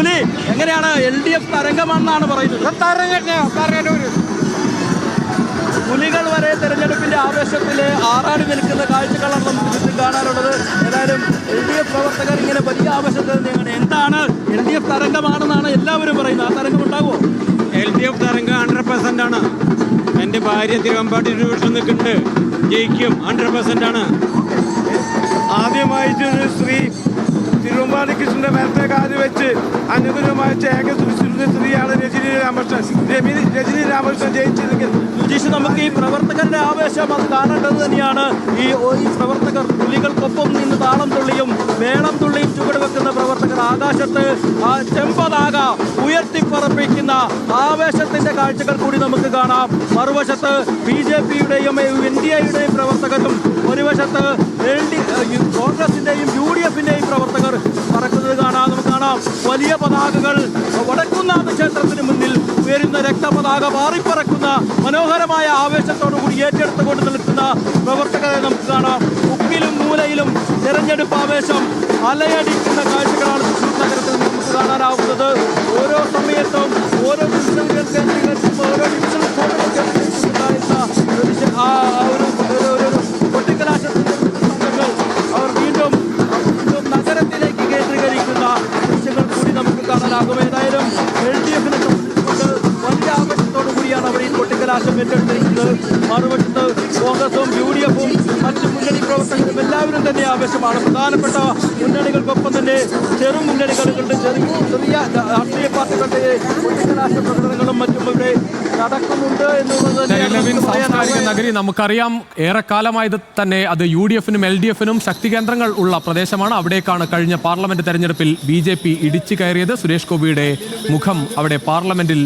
പുലി എങ്ങനെയാണ് L D F തരംഗമാണെന്നാണ് പറയുന്നത്? പുലികൾ വരെ തെരഞ്ഞെടുപ്പിന്റെ ആവേശത്തിൽ ആറാടി നിൽക്കുന്ന കാഴ്ചകളാണ് നമുക്ക് ചുറ്റും കാണാനുള്ളത് ഏതായാലും എൽ ഡി എഫ് പ്രവർത്തകർ ഇങ്ങനെ വലിയ ആവേശത്തിൽ എന്താണ് എൽ ഡി എഫ് തരംഗമാണെന്നാണ് എല്ലാവരും പറയുന്നത്? ആ തരംഗം ഉണ്ടാകുമോ? എൽ ഡി എഫ് തരംഗം ഹൺഡ്രഡ് പെർസെന്റ് ആണ്. എന്റെ ഭാര്യ തിരുവമ്പാടി ഡിവിഷൻ നിൽക്കുന്നുണ്ട്. ജയിക്കും. ഹൺഡ്രഡ് പെർസെന്റ് ആണ്. ആദ്യമായിട്ട് ശ്രീ സ്ത്രീ തിരുവമ്പാടി കൃഷ്ണന്റെ മേലത്തെ കാൽ വെച്ച് രജനി രാമകൃഷ്ണൻ ജയിച്ചില്ലെങ്കിൽ സുജീഷ് നമുക്ക് ഈ പ്രവർത്തകരുടെ ആവേശം അത് കാണേണ്ടത് തന്നെയാണ്. ഈ പ്രവർത്തകർ പുലികൾക്കൊപ്പം നിന്ന് താളം തുള്ളിയും മേളം തുള്ളിയും ചുവട് വെക്കുന്ന പ്രവർത്തകർ ആകാശത്ത് ചെമ്പതാക ഉയർത്തിപ്പറപ്പിക്കുന്ന ആവേശത്തിന്റെ കാഴ്ചകൾ കൂടി നമുക്ക് കാണാം. മറുവശത്ത് ബി ജെ പിയുടെയും എൻ ഡി എയുടെയും പ്രവർത്തകരും ഒരു വശത്ത് എൽ ഡി കോൺഗ്രസിന്റെയും യു ഡി എഫിന്റെയും പ്രവർത്തകർ പറക്കുന്നത് കാണാം നമുക്ക് കാണാം. വലിയ പതാകകൾ രക്തപതാക മാറിപ്പറക്കുന്ന മനോഹരമായ ആവേശത്തോടുകൂടി ഏറ്റെടുത്തുകൊണ്ട് നിൽക്കുന്ന പ്രവർത്തകരെ നമുക്ക് കാണാം. ഉപ്പിലും മൂലയിലും തെരഞ്ഞെടുപ്പ് ആവേശം അലയടിക്കുന്ന കാഴ്ചകളാണ് കോൺഗ്രസും യു ഡി എഫും മറ്റ് മുന്നണി പ്രവർത്തകരും എല്ലാവരും തന്നെ ആവശ്യമാണ് പ്രധാനപ്പെട്ട മുന്നണികൾക്കൊപ്പം തന്നെ ചെറു മുന്നണികളുടെ ചെറിയ ചെറിയ രാഷ്ട്രീയ പാർട്ടികളുടെ കൊട്ടിക്കലാശ പ്രകടനങ്ങളും മറ്റും ഇവിടെ നടക്കുന്നുണ്ട് എന്നുള്ളത് നഗരി നമുക്കറിയാം ഏറെക്കാലമായത് തന്നെ അത് യു ഡി എഫിനും എൽ ഡി എഫിനും ശക്തി കേന്ദ്രങ്ങൾ ഉള്ള പ്രദേശമാണ്. അവിടേക്കാണ് കഴിഞ്ഞ പാർലമെന്റ് തെരഞ്ഞെടുപ്പിൽ ബി ജെ പി ഇടിച്ചു കയറിയത്. സുരേഷ് ഗോപിയുടെ മുഖം അവിടെ പാർലമെന്റിൽ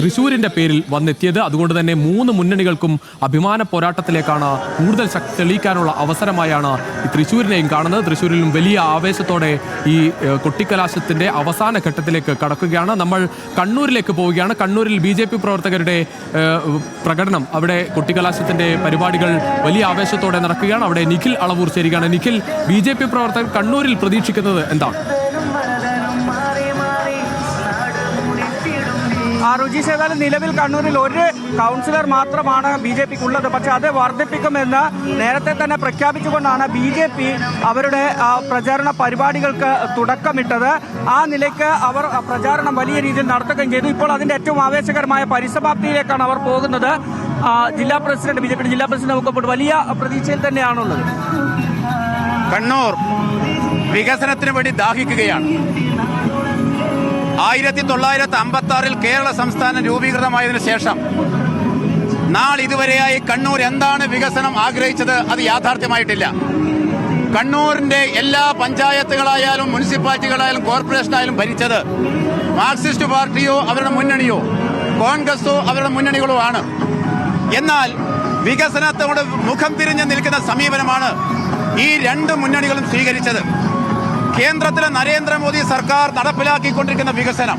തൃശൂരിന്റെ പേരിൽ വന്നെത്തിയത്. അതുകൊണ്ട് തന്നെ മൂന്ന് മുന്നണികൾക്കും അഭിമാന പോരാട്ടത്തിലേക്കാണ് കൂടുതൽ ശക്തി തെളിയിക്കാനുള്ള അവസരമായാണ് ഈ തൃശൂരിനെയും കാണുന്നത്. തൃശൂരിലും വലിയ ആവേശത്തോടെ ഈ കൊട്ടിക്കലാശത്തിന്റെ അവസാന ഘട്ടത്തിലേക്ക് കടക്കുകയാണ്. നമ്മൾ കണ്ണൂരിലേക്ക് പോവുകയാണ്. കണ്ണൂരിൽ ബി ജെ പി പ്രവർത്തകരുടെ ഏഹ്, പ്രകടനം അവിടെ കുട്ടികലാശത്തിന്റെ പരിപാടികൾ വലിയ ആവേശത്തോടെ നടക്കുകയാണ്. അവിടെ നിഖിൽ അളവൂർ ചേരുകയാണ്. നിഖിൽ ബി പ്രവർത്തകർ കണ്ണൂരിൽ പ്രതീക്ഷിക്കുന്നത് എന്താണ്? രുചി ഏതായാലും നിലവിൽ കണ്ണൂരിൽ ഒരു കൗൺസിലർ മാത്രമാണ് ബി ജെ പിക്ക് ഉള്ളത് പക്ഷെ അത് വർദ്ധിപ്പിക്കുമെന്ന് നേരത്തെ തന്നെ പ്രഖ്യാപിച്ചുകൊണ്ടാണ് ബി ജെ പി അവരുടെ പ്രചാരണ പരിപാടികൾക്ക് തുടക്കമിട്ടത്. ആ നിലയ്ക്ക് അവർ പ്രചാരണം വലിയ രീതിയിൽ നടത്തുകയും ചെയ്തു. ഇപ്പോൾ അതിന്റെ ഏറ്റവും ആവേശകരമായ പരിസമാപ്തിയിലേക്കാണ് അവർ പോകുന്നത്. ജില്ലാ പ്രസിഡന്റ് ബി ജെ പിയുടെ ജില്ലാ പ്രസിഡന്റ് നമുക്കപ്പോൾ വലിയ പ്രതീക്ഷയിൽ തന്നെയാണുള്ളത്. കണ്ണൂർ വികസനത്തിന് വേണ്ടി ദാഹിക്കുകയാണ്. ആയിരത്തി തൊള്ളായിരത്തി അമ്പത്തി ആറിൽ കേരള സംസ്ഥാനം രൂപീകൃതമായതിനു ശേഷം നാൾ ഇതുവരെയായി കണ്ണൂർ എന്താണ് വികസനം ആഗ്രഹിച്ചത് അത് യാഥാർത്ഥ്യമായിട്ടില്ല. കണ്ണൂരിന്റെ എല്ലാ പഞ്ചായത്തുകളായാലും മുനിസിപ്പാലിറ്റികളായാലും കോർപ്പറേഷനായാലും ഭരിച്ചത് മാർക്സിസ്റ്റ് പാർട്ടിയോ അവരുടെ മുന്നണിയോ കോൺഗ്രസോ അവരുടെ മുന്നണികളോ ആണ്. എന്നാൽ വികസനത്തോട് മുഖം തിരിഞ്ഞ് നിൽക്കുന്ന സമീപനമാണ് ഈ രണ്ട് മുന്നണികളും സ്വീകരിച്ചത്. കേന്ദ്രത്തിലെ നരേന്ദ്രമോദി സർക്കാർ നടപ്പിലാക്കിക്കൊണ്ടിരിക്കുന്ന വികസനം.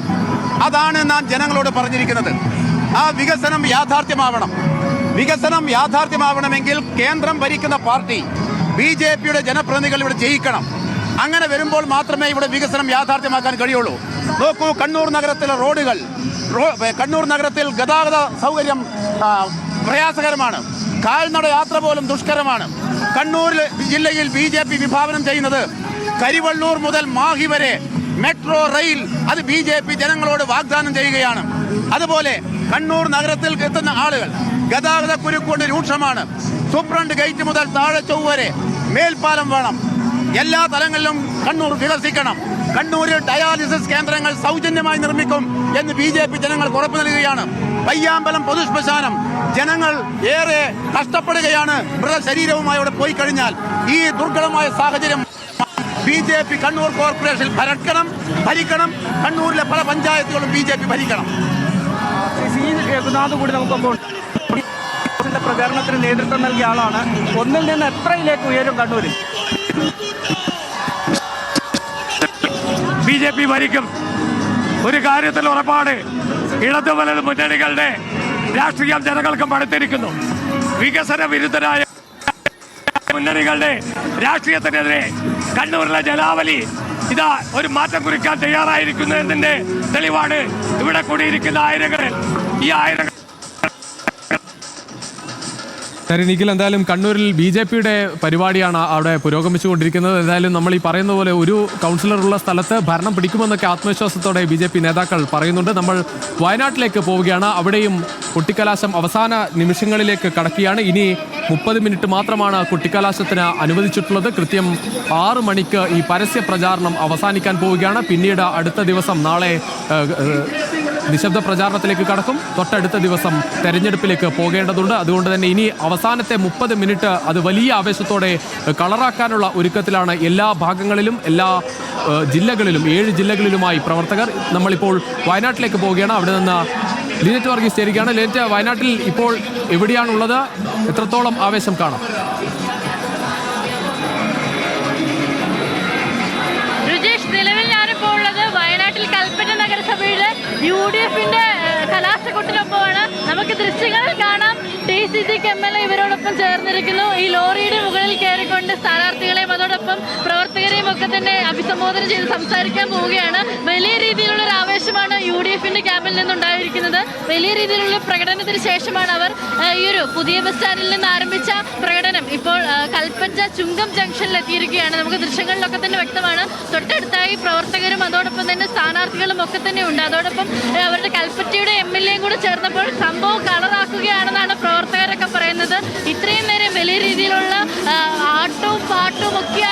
അതാണ് നാം ജനങ്ങളോട് പറഞ്ഞിരിക്കുന്നത്. ആ വികസനം യാഥാർത്ഥ്യമാവണം. വികസനം യാഥാർത്ഥ്യമാവണമെങ്കിൽ കേന്ദ്രം ഭരിക്കുന്ന പാർട്ടി ബി ജെ പിയുടെ ജനപ്രതിനിധികൾ ഇവിടെ ജയിക്കണം. അങ്ങനെ വരുമ്പോൾ മാത്രമേ ഇവിടെ വികസനം യാഥാർത്ഥ്യമാക്കാൻ കഴിയുള്ളൂ. നോക്കൂ കണ്ണൂർ നഗരത്തിലെ റോഡുകൾ കണ്ണൂർ നഗരത്തിൽ ഗതാഗത സൗകര്യം പ്രയാസകരമാണ്. കാൽനട യാത്ര പോലും ദുഷ്കരമാണ്. കണ്ണൂർ ജില്ലയിൽ ബി ജെ പി വിഭാവനം ചെയ്യുന്നത് കരിവള്ളൂർ മുതൽ മാഹി വരെ മെട്രോ റെയിൽ അത് ബി ജെ പി ജനങ്ങളോട് വാഗ്ദാനം ചെയ്യുകയാണ്. അതുപോലെ കണ്ണൂർ നഗരത്തിൽ എത്തുന്ന ആളുകൾ ഗതാഗത കുരുക്കൊണ്ട് രൂക്ഷമാണ്. സൂപ്രണ്ട് ഗേറ്റ് മുതൽ താഴെ ചൊവ്വരെ മേൽപ്പാലം വേണം. എല്ലാ തലങ്ങളിലും കണ്ണൂർ വികസിക്കണം. കണ്ണൂരിൽ ഡയാലിസിസ് കേന്ദ്രങ്ങൾ സൗജന്യമായി നിർമ്മിക്കും എന്ന് ബി ജെ പി ജനങ്ങൾ ഉറപ്പു നൽകുകയാണ്. പയ്യാമ്പലം പൊതുശ്മശാനം ജനങ്ങൾ ഏറെ കഷ്ടപ്പെടുകയാണ്. മൃതശരീരവുമായി അവിടെ പോയി കഴിഞ്ഞാൽ ഈ ദുർഘടമായ സാഹചര്യം B J P Kannur corporation ഭരിക്കണം ഭരിക്കണം. കണ്ണൂരിലെ പല പഞ്ചായത്തുകളും ബി ജെ പി ഭരിക്കണം. കൂടി നമുക്കൊപ്പം പ്രചാരണത്തിന് നേതൃത്വം നൽകിയ ആളാണ്. ഒന്നിൽ നിന്ന് എത്രയിലേക്ക് ഉയരും കണ്ണൂരിൽ? ബി ജെ പി ഭരിക്കും. ഒരു കാര്യത്തിൽ ഉറപ്പാട് ഇടതു വലത് മുന്നണികളുടെ രാഷ്ട്രീയം ജനങ്ങൾക്ക് മടുത്തിരിക്കുന്നു വികസന വിരുദ്ധരായ മുന്നണികളുടെ രാഷ്ട്രീയത്തിനെതിരെ കണ്ണൂരിലെ ജലാവലി ഇതാ ഒരു മാറ്റം കുറിക്കാൻ തയ്യാറായിരിക്കുന്നു എന്നതിന്റെ തെളിവാണ് ഇവിടെ കൂടിയിരിക്കുന്ന ആയിരങ്ങൾ. ഈ ആയിരങ്ങൾ നിഖിൽ എന്തായാലും കണ്ണൂരിൽ ബി ജെ പിയുടെ പരിപാടിയാണ് അവിടെ പുരോഗമിച്ചുകൊണ്ടിരിക്കുന്നത്. എന്തായാലും നമ്മൾ ഈ പറയുന്ന പോലെ ഒരു കൗൺസിലറുള്ള സ്ഥലത്ത് ഭരണം പിടിക്കുമെന്നൊക്കെ ആത്മവിശ്വാസത്തോടെ ബി ജെ പി നേതാക്കൾ പറയുന്നുണ്ട്. നമ്മൾ വയനാട്ടിലേക്ക് പോവുകയാണ്. അവിടെയും കുട്ടിക്കലാശം അവസാന നിമിഷങ്ങളിലേക്ക് കടക്കുകയാണ്. ഇനി മുപ്പത് മിനിറ്റ് മാത്രമാണ് കുട്ടിക്കലാശത്തിന് അനുവദിച്ചിട്ടുള്ളത്. കൃത്യം ആറ് മണിക്ക് ഈ പരസ്യ പ്രചാരണം അവസാനിക്കാൻ പോവുകയാണ്. പിന്നീട് അടുത്ത ദിവസം നാളെ നിശബ്ദ പ്രചാരണത്തിലേക്ക് കടക്കും. തൊട്ടടുത്ത ദിവസം തെരഞ്ഞെടുപ്പിലേക്ക് പോകേണ്ടതുണ്ട്. അതുകൊണ്ട് തന്നെ ഇനി അവസാനത്തെ മുപ്പത് മിനിറ്റ് അത് വലിയ ആവേശത്തോടെ കളറാക്കാനുള്ള ഒരുക്കത്തിലാണ് എല്ലാ ഭാഗങ്ങളിലും എല്ലാ ജില്ലകളിലും ഏഴ് ജില്ലകളിലുമായി പ്രവർത്തകർ. നമ്മളിപ്പോൾ വയനാട്ടിലേക്ക് പോവുകയാണ്. അവിടെ നിന്ന് ലിനറ്റ് വർഗീസ് ചേരുകയാണ്. ലിനറ്റ് വയനാട്ടിൽ ഇപ്പോൾ എവിടെയാണുള്ളത്? എത്രത്തോളം ആവേശം കാണാം? നിലവിൽ ഞാനിപ്പോൾ ഉള്ളത് വയനാട്ടിൽ കൽപ്പറ്റ നഗരസഭയുടെ യു ഡി എഫിന്റെ കലാശക്കൂട്ടിനൊപ്പമാണ്. നമുക്ക് ദൃശ്യങ്ങളിൽ കാണാം. ടി സി സിക്ക് എം എൽ എ ഇവരോടൊപ്പം ചേർന്നിരിക്കുന്നു. ഈ ലോറിയുടെ മുകളിൽ കയറിക്കൊണ്ട് സ്ഥാനാർത്ഥികളെയും അതോടൊപ്പം ഒക്കെ തന്നെ അഭിസംബോധന ചെയ്ത് സംസാരിക്കാൻ പോവുകയാണ്. വലിയ രീതിയിലുള്ള ഒരു ആവേശമാണ് യു ഡി എഫിന്റെ ക്യാമ്പിൽ നിന്നുണ്ടായിരിക്കുന്നത്. വലിയ രീതിയിലുള്ള പ്രകടനത്തിന് ശേഷമാണ് അവർ ഈ ഒരു പുതിയ ബസ് സ്റ്റാൻഡിൽ നിന്ന് ആരംഭിച്ച പ്രകടനം. ഇപ്പോൾ കൽപ്പഞ്ച ചുങ്കം ജംഗ്ഷനിൽ എത്തിയിരിക്കുകയാണ്. നമുക്ക് ദൃശ്യങ്ങളിലൊക്കെ തന്നെ വ്യക്തമാണ്. തൊട്ടടുത്തായി പ്രവർത്തകരും അതോടൊപ്പം തന്നെ സ്ഥാനാർത്ഥികളും ഒക്കെ തന്നെ ഉണ്ട്. അതോടൊപ്പം അവരുടെ കൽപ്പറ്റയുടെ എം എൽ എയും കൂടെ ചേർന്നപ്പോൾ സംഭവം കളറാക്കുകയാണെന്നാണ് പ്രവർത്തകരൊക്കെ പറയുന്നത്. ഇത്രയും നേരം വലിയ രീതിയിലുള്ള ആട്ടവും പാട്ടും ഒക്കെ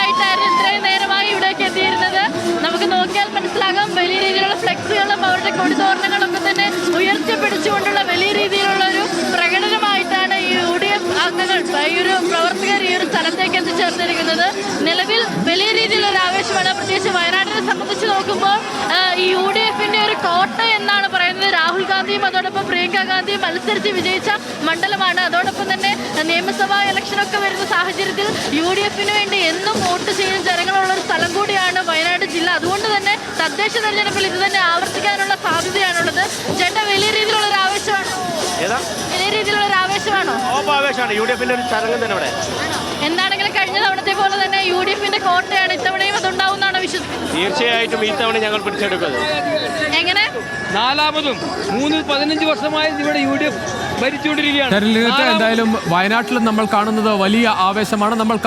കോട്ട എന്നാണ് പറയുന്നത്. രാഹുൽ ഗാന്ധിയും അതോടൊപ്പം പ്രിയങ്ക ഗാന്ധിയും മത്സരിച്ച് വിജയിച്ച മണ്ഡലമാണ്. അതോടൊപ്പം തന്നെ നിയമസഭാ ഇലക്ഷനൊക്കെ വരുന്ന സാഹചര്യത്തിൽ യു ഡി എഫിന് വേണ്ടി എന്നും വോട്ട് ചെയ്യുന്ന ജനങ്ങളുള്ള ഒരു സ്ഥലം കൂടിയാണ് വയനാട് ജില്ല. അതുകൊണ്ട് തന്നെ തദ്ദേശ തെരഞ്ഞെടുപ്പിൽ ഇത് തന്നെ ആവർത്തിക്കാനുള്ള സാധ്യതയാണുള്ളത്. ചേട്ടാ വലിയ രീതിയിലുള്ള ഒരു ആവേശമാണോ? വലിയ രീതിയിലുള്ള ഒരു ആവേശമാണോ? ആവേശമാണ്. യു ഡി എഫിന്റെ ഒരു തന്നെ ഇവിടെ. എന്താണെങ്കിലും കഴിഞ്ഞ തവണത്തെ തീർച്ചയായിട്ടും ഈ തവണ ഞങ്ങൾ പിടിച്ചെടുക്കുന്നത്. എങ്ങനെ? നാലാമതും മൂന്ന് പതിനഞ്ച് വർഷമായി ഇവിടെ യു ഡി എഫ് ഭരിച്ചുകൊണ്ടിരിക്കുകയാണ്. തെരഞ്ഞെടുപ്പ് എന്തായാലും വയനാട്ടിൽ നമ്മൾ കാണുന്നത് വലിയ ആവേശമാണ്. നമ്മൾ